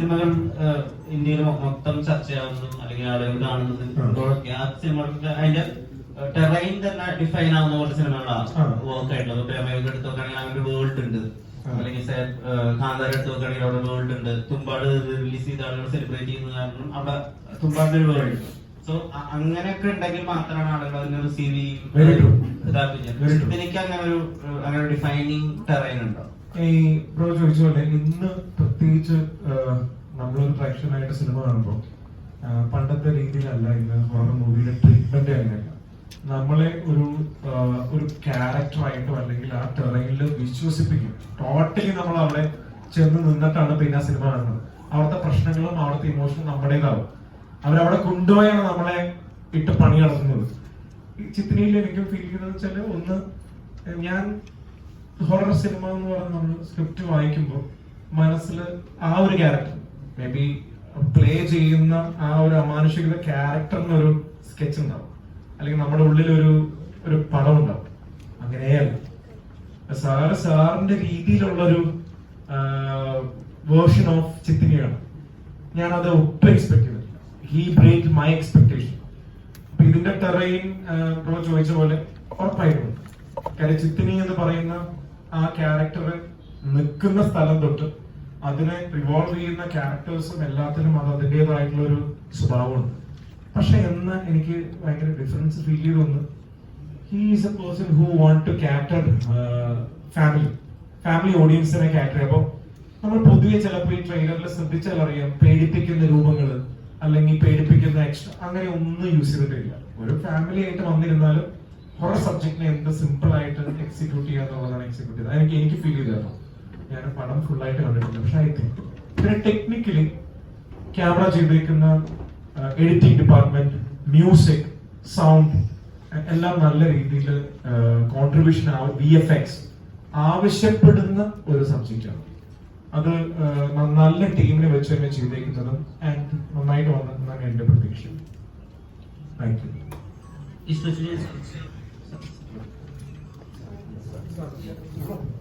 സിനിമകൾ ഇന്ത്യയിൽ മൊത്തം ചർച്ചയാവുന്നതും അല്ലെങ്കിൽ ആളുകൾ കാണുന്നതും ആ. ഇപ്പോഴൊക്കെ അതിന്റെ ടെറൈൻ തന്നെ ഡിഫൈൻ ആവുന്ന പോലെ സിനിമകളാണ്. വർക്ക് ആയിട്ടുള്ളത് പ്രേമയുടെ എടുത്ത് നോക്കുകയാണെങ്കിൽ ഒരു വേൾഡ് ഉണ്ട്. അല്ലെങ്കിൽ കാന്താര എടുത്ത് നോക്കുകയാണെങ്കിൽ അവിടെ വേൾഡ് ഉണ്ട്. തുമ്പാട് റിലീസ് ചെയ്ത ആളുകൾ സെലിബ്രേറ്റ് ചെയ്യുന്ന കാരണം അവിടെ തുമ്പാടിന്റെ ഒരു വേൾഡ് സോ അങ്ങനെയൊക്കെ ഉണ്ടെങ്കിൽ മാത്രമാണ് ആളുകൾ അതിനെ റിസീവ് ചെയ്യും. എനിക്ക് അങ്ങനെ ഒരു അങ്ങനെ ഡിഫൈനിങ് ടെറൈൻ ഉണ്ടോ? ഈ ബ്രോ ചോദിച്ച പോലെ ഇന്ന് പ്രത്യേകിച്ച് നമ്മളൊരു ആയിട്ട് സിനിമ കാണുമ്പോൾ പണ്ടത്തെ രീതിയിലല്ല ഇന്ന് ഹൊറർ മൂവിയുടെ ട്രീറ്റ്മെന്റ് അങ്ങനെയല്ല. നമ്മളെ ഒരു ഒരു ക്യാരക്ടറായിട്ടോ അല്ലെങ്കിൽ ആ ടെറയിൽ വിശ്വസിപ്പിക്കും. ടോട്ടലി നമ്മൾ അവിടെ ചെന്ന് നിന്നിട്ടാണ് പിന്നെ ആ സിനിമ കാണുന്നത്. അവിടുത്തെ പ്രശ്നങ്ങളും അവിടുത്തെ ഇമോഷനും നമ്മുടേതാവും. അവരവിടെ കൊണ്ടുപോയാണ് നമ്മളെ ഇട്ട് പണി നടത്തുന്നത്. ചിത്രിയിൽ എനിക്ക് ഫീൽ ചെയ്യുന്നത് വെച്ചാൽ ഒന്ന് ഞാൻ ഹൊറർ സിനിമ എന്ന് പറഞ്ഞ് നമ്മൾ സ്ക്രിപ്റ്റ് വായിക്കുമ്പോൾ മനസ്സിൽ ആ ഒരു ക്യാരക്ടർ മേ ബി പ്ലേ ചെയ്യുന്ന ആ ഒരു അമാനുഷികത എന്നൊരു സ്കെച്ച് ഉണ്ടാവും. അല്ലെങ്കിൽ നമ്മുടെ ഉള്ളിൽ ഒരു ഒരു പടം ഉണ്ടാവും. അങ്ങനെയല്ല. സാറ് സാറിന്റെ രീതിയിലുള്ള ഒരു വേർഷൻ ഓഫ് ചിത്തിനിയാണ് ഞാൻ അത് ഒട്ടും എക്സ്പെക്ട് ചെയ്തിട്ടില്ല. ഹി ബ്രേക്ക് മൈ എക്സ്പെക്ടേഷൻ അപ്പൊ ഇതിന്റെ ടെറൈൻ ചോദിച്ച പോലെ ഉറപ്പായിട്ടുണ്ട് കാര്യം ചിത്തിനി എന്ന് പറയുന്ന ആ ക്യാരക്ടർ നിൽക്കുന്ന സ്ഥലം തൊട്ട് അതിനെ റിവോൾവ് ചെയ്യുന്ന ക്യാരക്ടേഴ്സും എല്ലാത്തിനും അത് അതിന്റെതായിട്ടുള്ള ഒരു സ്വഭാവമുണ്ട്. പക്ഷെ എന്ന് എനിക്ക് ഭയങ്കര ഡിഫറൻസ് ഫീൽ ചെയ്ത് വന്ന് he is a person who want to cater family family ഓഡിയൻസിനെ cater അപ്പോൾ നമ്മൾ പൊതുവെ ചിലപ്പോൾ ഈ ട്രെയിലറിൽ ശ്രദ്ധിച്ചാൽ അറിയാം പേടിപ്പിക്കുന്ന രൂപങ്ങൾ അല്ലെങ്കിൽ പേടിപ്പിക്കുന്ന എക്സ്ട്രാ അങ്ങനെ ഒന്നും യൂസ് ചെയ്തിട്ടില്ല. ഒരു ഫാമിലി ആയിട്ട് വന്നിരുന്നാലും ഹൊറർ സബ്ജക്റ്റിനെ എന്ത് സിമ്പിൾ ആയിട്ട് എക്സിക്യൂട്ട് ചെയ്യുക എന്നുള്ളതാണ് എക്സിക്യൂട്ട് ചെയ്തത്. എനിക്ക് എനിക്ക് ഫീൽ ചെയ്തതാണ് ഞാൻ പടം ഫുൾ ആയിട്ട് കണ്ടിട്ടില്ല പക്ഷെ ഐ തിങ്ക് പിന്നെ ടെക്നിക്കലി ക്യാമറ ചെയ്തിരിക്കുന്ന എഡിറ്റിംഗ് ഡിപ്പാർട്ട്മെന്റ് മ്യൂസിക് സൗണ്ട് എല്ലാം നല്ല രീതിയിൽ കോൺട്രിബ്യൂഷൻ വി എഫ് എക്സ് ആവശ്യപ്പെടുന്ന ഒരു സബ്ജക്റ്റാണ് അത് നല്ല ടീമിനെ വെച്ച് തന്നെ ചെയ്തേക്കുന്നതും ആൻഡ് നന്നായിട്ട് വന്നെന്നാണ് എന്റെ പ്രതീക്ഷ. Thank you ほう。